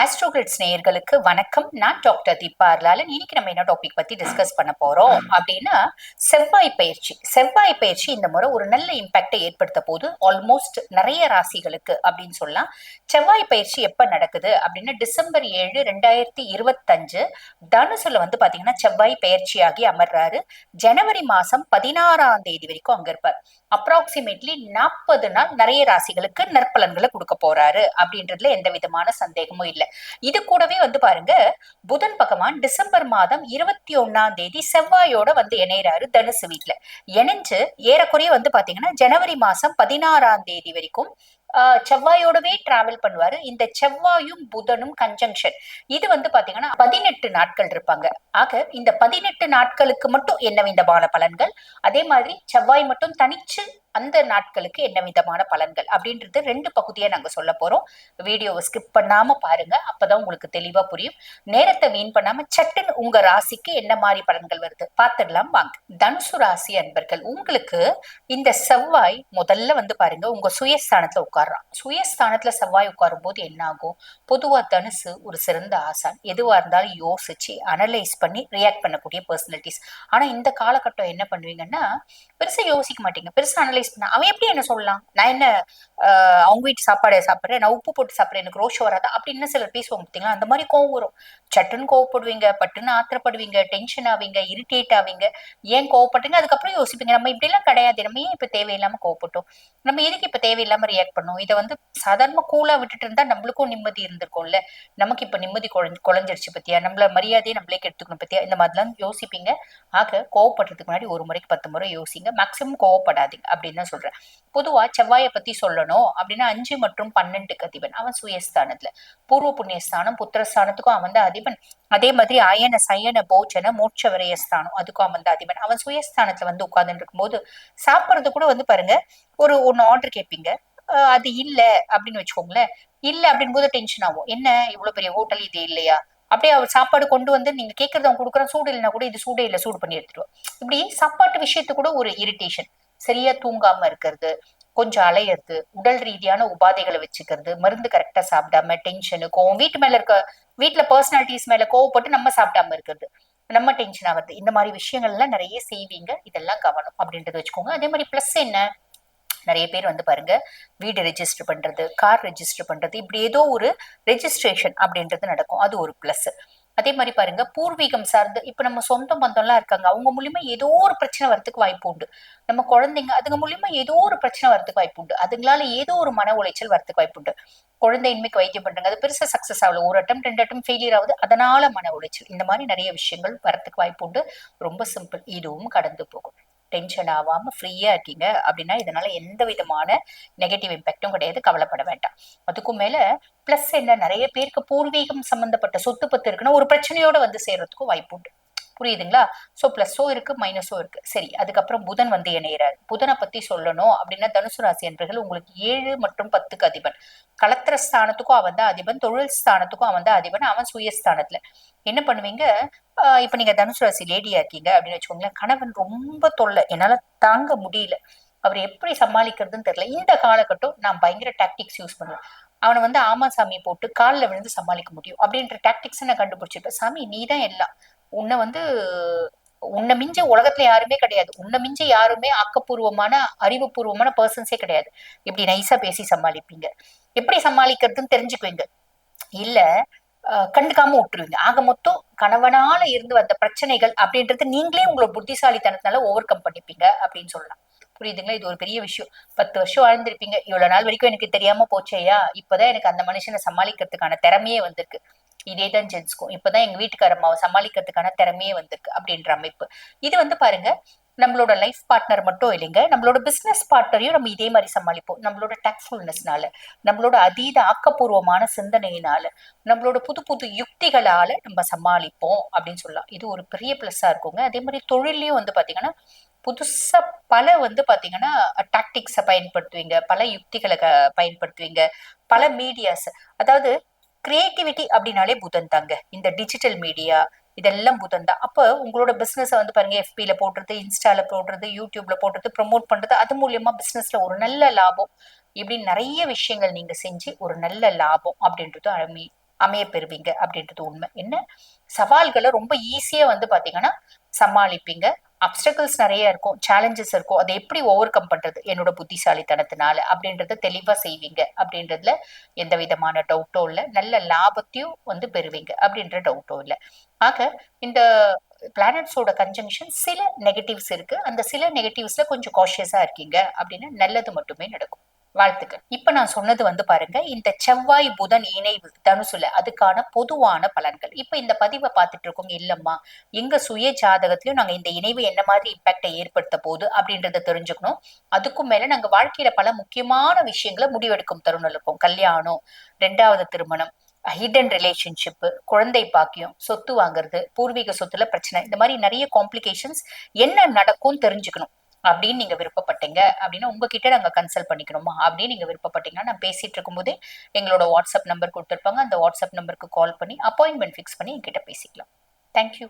ஆஸ்ட்ரோகிரிட்ஸ் நேயர்களுக்கு வணக்கம். நான் டாக்டர் தீபா அர்லாலன். இன்னைக்கு நம்ம என்ன டாபிக் பத்தி டிஸ்கஸ் பண்ண போறோம்? அப்படின்னா செவ்வாய் பயிற்சி. செவ்வாய் பயிற்சி இந்த முறை ஒரு நல்ல இம்பாக்டை ஏற்படுத்த போது ஆல்மோஸ்ட் நிறைய ராசிகளுக்கு அப்படின்னு சொல்லலாம். செவ்வாய் பயிற்சி எப்ப நடக்குது அப்படின்னா டிசம்பர் ஏழு ரெண்டாயிரத்தி இருபத்தஞ்சு தனுசுல வந்து பாத்தீங்கன்னா செவ்வாய் பயிற்சியாகி அமர்றாரு. ஜனவரி மாசம் பதினாறாம் தேதி வரைக்கும் அங்க இருப்பார். அப்ராக்சிமேட்லி நாற்பது நாள் நிறைய ராசிகளுக்கு நற்பலன்களை கொடுக்க போறாரு அப்படின்றதுல எந்த விதமான சந்தேகமும் இல்லை. இது கூடவே வந்து பாருங்க புதன் பகவான் டிசம்பர் மாதம் இருபத்தி ஒன்னாம் தேதி செவ்வாயோட வந்து இணையிறாரு தனுசு வீட்டுல இணைஞ்சு ஏறக்குறைய வந்து பாத்தீங்கன்னா ஜனவரி மாசம் பதினாறாம் தேதி வரைக்கும் ஆஹ் செவ்வாயோடவே டிராவல் பண்ணுவாரு. இந்த செவ்வாயும் புதனும் கன்ஜங்ஷன் இது வந்து பாத்தீங்கன்னா பதினெட்டு நாட்கள் இருப்பாங்க. ஆக இந்த பதினெட்டு நாட்களுக்கு மட்டும் என்ன விதமான பலன்கள்? அதே மாதிரி செவ்வாய் மட்டும் தனிச்சு அந்த நாட்களுக்கு என்ன விதமான பலன்கள் அப்படின்றது ரெண்டு பகுதியை நாங்கள் சொல்ல போறோம். வீடியோவை ஸ்கிப் பண்ணாம பாருங்க. அப்பதான் உங்களுக்கு தெளிவா புரியும். நேரத்தை வீண் பண்ணாம சட்டுன்னு உங்க ராசிக்கு என்ன மாதிரி பலன்கள் வருது? பார்த்துடலாம். வாங்க. தனுசு ராசி அன்பர்கள் உங்களுக்கு இந்த செவ்வாய் முதல்ல வந்து பாருங்க உங்க சுயஸ்தானத்துல உட்கார்றான். சுயஸ்தானத்துல செவ்வாய் உட்காரும் போது என்ன ஆகும் பொதுவா தனுசு ஒரு சிறந்த ஆசான். எதுவா இருந்தாலும் யோசிச்சு அனலைஸ் பண்ணி ரியாக்ட் பண்ணக்கூடிய பர்சனாலிட்டிஸ் ஆனா இந்த காலகட்டம் என்ன பண்ணுவீங்கன்னா பெருசா யோசிக்க மாட்டீங்க. பெருசா அனலைஸ் பண்ண. அவன் எப்படி என்ன சொல்லலாம்? நான் என்ன ஆஹ் அவங்க வீட்டு சாப்பாடை சாப்பிட்றேன் நான் உப்பு போட்டு சாப்பிட்றேன் எனக்கு ரோஷம் வராதா? அப்படின்னு சிலர் பேசுவாங்க பார்த்தீங்களா அந்த மாதிரி கோவம் வரும். சட்டுன்னு கோவப்படுவீங்க பட்டுன்னு ஆத்திரப்படுவீங்க டென்ஷன் ஆவீங்க இரிட்டேட் ஆவீங்க. ஏன் கோவப்பட்டுங்க அதுக்கப்புறம் யோசிப்பீங்க நம்ம இப்படிலாம் கிடையாது. நம்ம ஏன் இப்ப தேவையில்லாம கோவப்பட்டோம்? நம்ம எதுக்கு இப்ப தேவையில்லாம ரியாக்ட் பண்ணோம்? இதை வந்து சாதாரணமா கூலா விட்டுட்டு இருந்தா நம்மளுக்கும் நிம்மதி இருந்திருக்கும்ல? நமக்கு இப்ப நிம்மதி குழஞ்சு குழஞ்சிருச்சு பத்தியா? நம்மள மரியாதையை நம்மளே கெடுத்துக்கணும் பத்தியா? இந்த மாதிரிலாம் யோசிப்பீங்க. ஆக கோவப்படுறதுக்கு முன்னாடி ஒரு முறைக்கு பத்து முறை யோசிங்க. மேக்சிமம் கோவப்படாதீங்க. அப்படின்னு தான் சொல்றேன் பொதுவா செவ்வாயை பத்தி சொல்லணும். அப்படின்னா அஞ்சு மற்றும் பன்னெண்டுக்கு அதிபன். அவன் சுயஸ்தானத்துல. பூர்வ புண்ணியஸ்தானம் புத்திரஸ்தானத்துக்கும் அவன் தான் அதிபன். அதே மாதிரி அயன சயன போஜன மோட்ச விரயஸ்தானம் அதுக்கும் அவன் தான் அதிபன். அவன் சுயஸ்தானத்துல வந்து உட்கார்ந்துட்டு இருக்கும்போது சாப்பிடுறது கூட வந்து பாருங்க ஒரு ஒன்னு ஆர்டர் கேட்பீங்க. அது இல்ல அப்படின்னு வச்சுக்கோங்களேன். இல்ல அப்படின் போது டென்ஷன் ஆகும். என்ன? இவ்வளவு பெரிய ஹோட்டல் இது இல்லையா? அப்படியே அவர் சாப்பாடு கொண்டு வந்து நீங்க கேட்கறது அவன் கொடுக்குறான். சூடு இல்லைன்னா கூட இது சூடே இல்லை. சூடு பண்ணி எடுத்துருவோம் இப்படி சாப்பாட்டு விஷயத்து கூட ஒரு இரிட்டேஷன் சரியா தூங்காம இருக்கிறது கொஞ்சம் அலையிறது உடல் ரீதியான உபாதைகளை வச்சுக்கிறது மருந்து கரெக்டா சாப்பிடாம டென்ஷனு கோவம் வீட்டு மேல இருக்க வீட்டுல பர்சனாலிட்டிஸ் மேல கோவப்பட்டு நம்ம சாப்பிடாம இருக்கிறது நம்ம டென்ஷன் ஆகுது இந்த மாதிரி விஷயங்கள்லாம் நிறைய செய்வீங்க இதெல்லாம் கவனம் அப்படின்றத வச்சுக்கோங்க. அதே மாதிரி பிளஸ் என்ன? நிறைய பேர் வந்து பாருங்க வீடு ரெஜிஸ்டர் பண்றது கார் ரெஜிஸ்டர் பண்றது இப்படி ஏதோ ஒரு ரெஜிஸ்ட்ரேஷன் அப்படின்றது நடக்கும். அது ஒரு பிளஸ் அதே மாதிரி பாருங்க பூர்வீகம் சார்ந்து இப்ப நம்ம சொந்த பந்தம்லாம் இருக்காங்க அவங்க மூலியமா ஏதோ ஒரு பிரச்சனை வரதுக்கு வாய்ப்பு உண்டு. நம்ம குழந்தைங்க அதுங்க மூலியமா ஏதோ ஒரு பிரச்சனை வரதுக்கு வாய்ப்பு உண்டு. அதுங்களால ஏதோ ஒரு மன உளைச்சல் வரதுக்கு வாய்ப்பு உண்டு. குழந்தையின்மைக்கு வைத்தியம் பண்றாங்க அது பெருசா சக்சஸ் ஆகல. ஒரு அட்டம் ரெண்டு அட்டம் ஃபெயிலியர் ஆகுது அதனால மன உளைச்சல். இந்த மாதிரி நிறைய விஷயங்கள் வரத்துக்கு வாய்ப்பு உண்டு. ரொம்ப சிம்பிள் இதுவும் கடந்து போகும். டென்ஷன் ஆகாம ஃப்ரீயா இருக்கீங்க அப்படின்னா இதனால எந்த விதமான நெகட்டிவ் இம்பேக்டும் கிடையாது. கவலைப்பட வேண்டாம். அதுக்கும் மேல பிளஸ் என்ன? நிறைய பேருக்கு பூர்வீகம் சம்பந்தப்பட்ட சொத்து பத்து இருக்குன்னா ஒரு பிரச்சனையோட வந்து சேர்றதுக்கும் வாய்ப்பு உண்டு. புரியுதுங்களா? ஸோ ப்ளஸ்ஸோ இருக்கு மைனஸோ இருக்கு. சரி அதுக்கப்புறம் புதன் வந்து இணையிறாரு. புதனை பத்தி சொல்லணும் அப்படின்னா தனுசு ராசி என்பர்கள் உங்களுக்கு ஏழு மற்றும் பத்துக்கு அதிபன். கலத்திர ஸ்தானத்துக்கும் அவன் தான் அதிபன் தொழில் ஸ்தானத்துக்கும் அவன் தான் அதிபன் அவன் சுயஸ்தானத்துல. என்ன பண்ணுவீங்க? ஆஹ் இப்ப நீங்க தனுசு ராசி லேடியா இருக்கீங்க அப்படின்னு வச்சுக்கோங்களேன் கணவன் ரொம்ப தொல்லை. என்னால தாங்க முடியல. அவர் எப்படி சமாளிக்கிறதுன்னு தெரியல. இந்த காலகட்டம் நான் பயங்கர டாக்டிக்ஸ் யூஸ் பண்ணுவேன். அவனை வந்து ஆமா சாமி போட்டு காலில் விழுந்து சமாளிக்க முடியும். அப்படின்ற டாக்டிக்ஸ் நான் கண்டுபிடிச்சிருப்பேன். சாமி நீ தான் எல்லாம். உன்னை வந்து உன்னை மிஞ்ச உலகத்துல யாருமே கிடையாது. உன்னை மிஞ்ச யாருமே ஆக்கப்பூர்வமான அறிவுபூர்வமான பர்சன்ஸே கிடையாது. இப்படி நைஸா பேசி சமாளிப்பீங்க. எப்படி சமாளிக்கிறதுன்னு தெரிஞ்சுக்குவீங்க. இல்ல கண்டுக்காம விட்டுருவீங்க. ஆக மொத்தம் கணவனால இருந்து வந்த பிரச்சனைகள் அப்படின்றது நீங்களே உங்களோட புத்திசாலித்தனத்தினால ஓவர் கம் பண்ணிப்பீங்க அப்படின்னு சொல்லலாம். புரியுதுங்களா? இது ஒரு பெரிய விஷயம். பத்து வருஷம் வாழ்ந்திருப்பீங்க. இவ்வளவு நாள் வரைக்கும் எனக்கு தெரியாம போச்சேயா இப்பதான் எனக்கு அந்த மனுஷனை சமாளிக்கிறதுக்கான திறமையே வந்திருக்கு. இதேதான் ஜென்ஸ்க்கும். இப்பதான் எங்க வீட்டுக்கார அம்மாவை சமாளிக்கிறதுக்கான திறமையே வந்திருக்கு அப்படின்ற அமைப்பு. இது வந்து பாருங்க நம்மளோட லைஃப் பார்ட்னர் மட்டும் இல்லைங்க நம்மளோட பிஸ்னஸ் பார்ட்னரையும் நம்ம இதே மாதிரி சமாளிப்போம். நம்மளோட டேக்ஸ்ஃபுல்னஸ்னால நம்மளோட அதீத ஆக்கப்பூர்வமான சிந்தனையினால நம்மளோட புது புது யுக்திகளால நம்ம சமாளிப்போம் அப்படின்னு சொல்லலாம். இது ஒரு பெரிய பிளஸ்ஸா இருக்குங்க. அதே மாதிரி தொழிலையும் வந்து பாத்தீங்கன்னா புதுசா பல வந்து பாத்தீங்கன்னா டாக்டிக்ஸை பயன்படுத்துவீங்க பல யுக்திகளை பயன்படுத்துவீங்க பல மீடியாஸ் அதாவது கிரியேட்டிவிட்டி அப்படின்னாலே புதன் தாங்க. இந்த டிஜிட்டல் மீடியா இதெல்லாம் புதன் தான். அப்போ உங்களோட பிஸ்னஸை வந்து பாருங்க எஃபில போடுறது இன்ஸ்டால போடுறது யூடியூப்ல போடுறது ப்ரோமோட் பண்றது அது மூலியமா பிஸ்னஸ்ல ஒரு நல்ல லாபம். இப்படி நிறைய விஷயங்கள் நீங்க செஞ்சு ஒரு நல்ல லாபம் அப்படின்றது அமை அமைய பெறுவீங்க அப்படின்றது உண்மை. என்ன? சவால்களை ரொம்ப ஈஸியா வந்து பாத்தீங்கன்னா சமாளிப்பீங்க. அப்டக்கிள்ஸ் நிறைய இருக்கும் சேலஞ்சஸ் இருக்கும். அதை எப்படி ஓவர் கம் பண்றது? என்னோட புத்திசாலித்தனத்தினால அப்படின்றத தெளிவா செய்வீங்க. அப்படின்றதுல எந்த விதமான டவுட்டும் இல்லை. நல்ல லாபத்தையும் வந்து பெறுவீங்க அப்படின்ற டவுட்டும் இல்லை. ஆக இந்த பிளானட்ஸோட கன்ஜங்ஷன் சில நெகட்டிவ்ஸ் இருக்கு. அந்த சில நெகட்டிவ்ஸ்ல கொஞ்சம் காஷியஸா இருக்கீங்க. அப்படின்னா நல்லது மட்டுமே நடக்கும். வாழ்த்துக்கள். இப்ப நான் சொன்னது வந்து பாருங்க இந்த செவ்வாய் புதன் இணைவு தனுசுல அதுக்கான பொதுவான பலன்கள். இப்ப இந்த பதிவை பார்த்துட்டு இருக்கோங்க இல்லம்மா. எங்க சுய ஜாதகத்திலயும் நாங்க இந்த இணைவு என்ன மாதிரி இம்பாக்டை ஏற்படுத்த போகுது அப்படின்றத தெரிஞ்சுக்கணும். அதுக்கும் மேல நாங்க வாழ்க்கையில பல முக்கியமான விஷயங்களை முடிவெடுக்கும் தருணம் இருக்கும் கல்யாணம் ரெண்டாவது திருமணம் ஹிடன் ரிலேஷன்ஷிப்பு குழந்தை பாக்கியம் சொத்து வாங்குறது பூர்வீக சொத்துல பிரச்சனை இந்த மாதிரி நிறைய காம்ப்ளிகேஷன்ஸ் என்ன நடக்கும் தெரிஞ்சுக்கணும். அப்படின்னு நீங்க விருப்பப்பட்டீங்க அப்படின்னா உங்ககிட்ட நாங்க கன்சல்ட் பண்ணிக்கணுமா அப்படின்னு நீங்க விருப்பப்பட்டீங்கன்னா நான் பேசிட்டு இருக்கும்போதே எங்களோட வாட்ஸ்அப் நம்பர் கொடுத்துருப்பாங்க. அந்த வாட்ஸ்அப் நம்பருக்கு கால் பண்ணி அப்பாயின்மெண்ட் ஃபிக்ஸ் பண்ணி என்கிட்ட பேசிக்கலாம். தேங்க்யூ